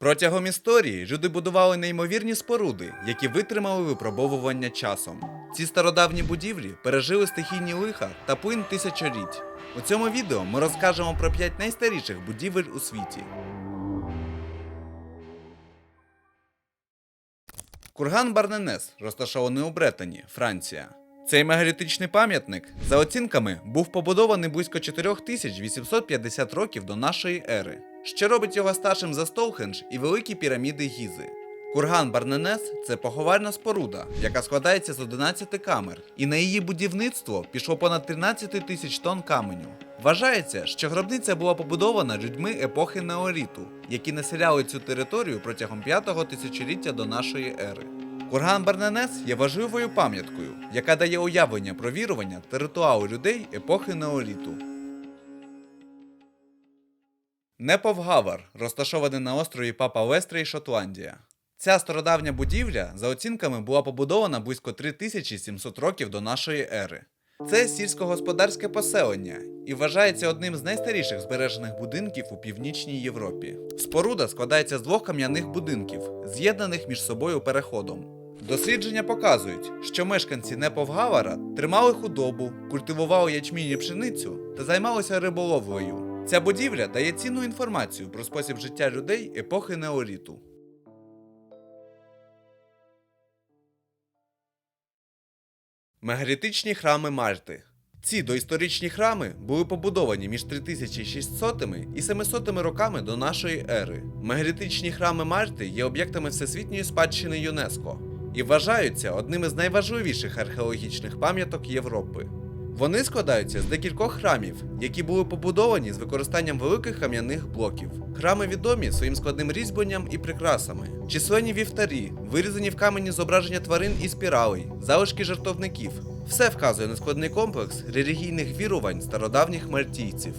Протягом історії люди будували неймовірні споруди, які витримали випробовування часом. Ці стародавні будівлі пережили стихійні лиха та плин тисячоліть. У цьому відео ми розкажемо про 5 найстаріших будівель у світі. Курган Барненес, розташований у Бретоні, Франція. Цей мегалітичний пам'ятник, за оцінками, був побудований близько 4850 років до нашої ери, що робить його старшим за Стоухендж і великі піраміди Гізи. Курган Барненес це поховальна споруда, яка складається з 11 камер, і на її будівництво пішло понад 13 тисяч тонн каменю. Вважається, що гробниця була побудована людьми епохи Неоліту, які населяли цю територію протягом 5-го тисячоліття до нашої ери. Курган Барненес є важливою пам'яткою, яка дає уявлення про вірування та ритуали людей епохи Неоліту. Неповгавар, розташований на острові Папа Вестрей, Шотландія. Ця стародавня будівля, за оцінками, була побудована близько 3700 років до нашої ери. Це сільськогосподарське поселення і вважається одним з найстаріших збережених будинків у північній Європі. Споруда складається з двох кам'яних будинків, з'єднаних між собою переходом. Дослідження показують, що мешканці Неповгавара тримали худобу, культивували ячмінь і пшеницю та займалися риболовлею. Ця будівля дає цінну інформацію про спосіб життя людей епохи Неоліту. Мегалітичні храми Мальти. Ці доісторичні храми були побудовані між 3600 і 700 роками до нашої ери. Мегалітичні храми Мальти є об'єктами всесвітньої спадщини ЮНЕСКО і вважаються одним із найважливіших археологічних пам'яток Європи. Вони складаються з декількох храмів, які були побудовані з використанням великих кам'яних блоків. Храми відомі своїм складним різьбленням і прикрасами, численні вівтарі, вирізані в камені зображення тварин і спіралей, залишки жартовників. Все вказує на складний комплекс релігійних вірувань стародавніх мальтійців.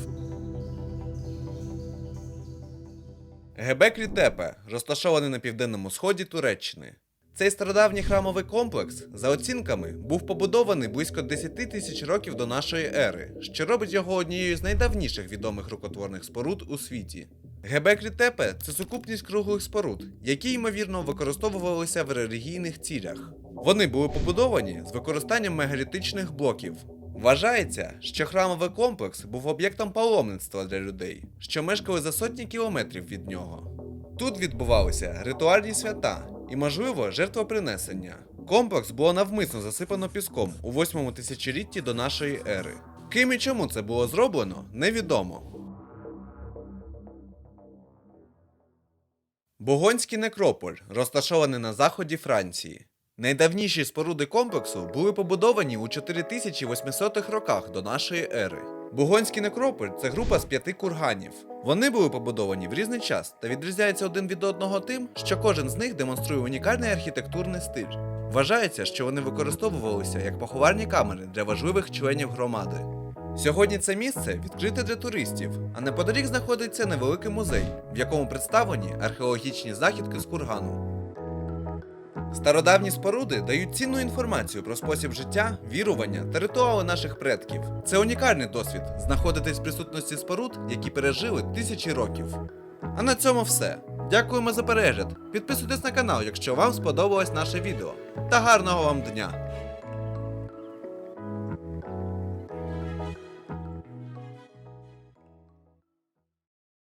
Гебеклі Тепе розташований на південному сході Туреччини. Цей стародавній храмовий комплекс, за оцінками, був побудований близько 10 тисяч років до нашої ери, що робить його однією з найдавніших відомих рукотворних споруд у світі. Гебеклі Тепе це сукупність круглих споруд, які ймовірно використовувалися в релігійних цілях. Вони були побудовані з використанням мегалітичних блоків. Вважається, що храмовий комплекс був об'єктом паломництва для людей, що мешкали за сотні кілометрів від нього. Тут відбувалися ритуальні свята і, можливо, жертвопринесення. Комплекс було навмисно засипано піском у 8 тисячолітті до нашої ери. Ким і чому це було зроблено, невідомо. Бугонський некрополь, розташований на заході Франції. Найдавніші споруди комплексу були побудовані у 4800-х роках до нашої ери. Бугонський некрополь це група з п'яти курганів. Вони були побудовані в різний час та відрізняються один від одного тим, що кожен з них демонструє унікальний архітектурний стиль. Вважається, що вони використовувалися як поховальні камери для важливих членів громади. Сьогодні це місце відкрите для туристів, а неподалік знаходиться невеликий музей, в якому представлені археологічні знахідки з кургану. Стародавні споруди дають цінну інформацію про спосіб життя, вірування та ритуали наших предків. Це унікальний досвід знаходитись в присутності споруд, які пережили тисячі років. А на цьому все. Дякуємо за перегляд. Підписуйтесь на канал, якщо вам сподобалось наше відео. Та гарного вам дня!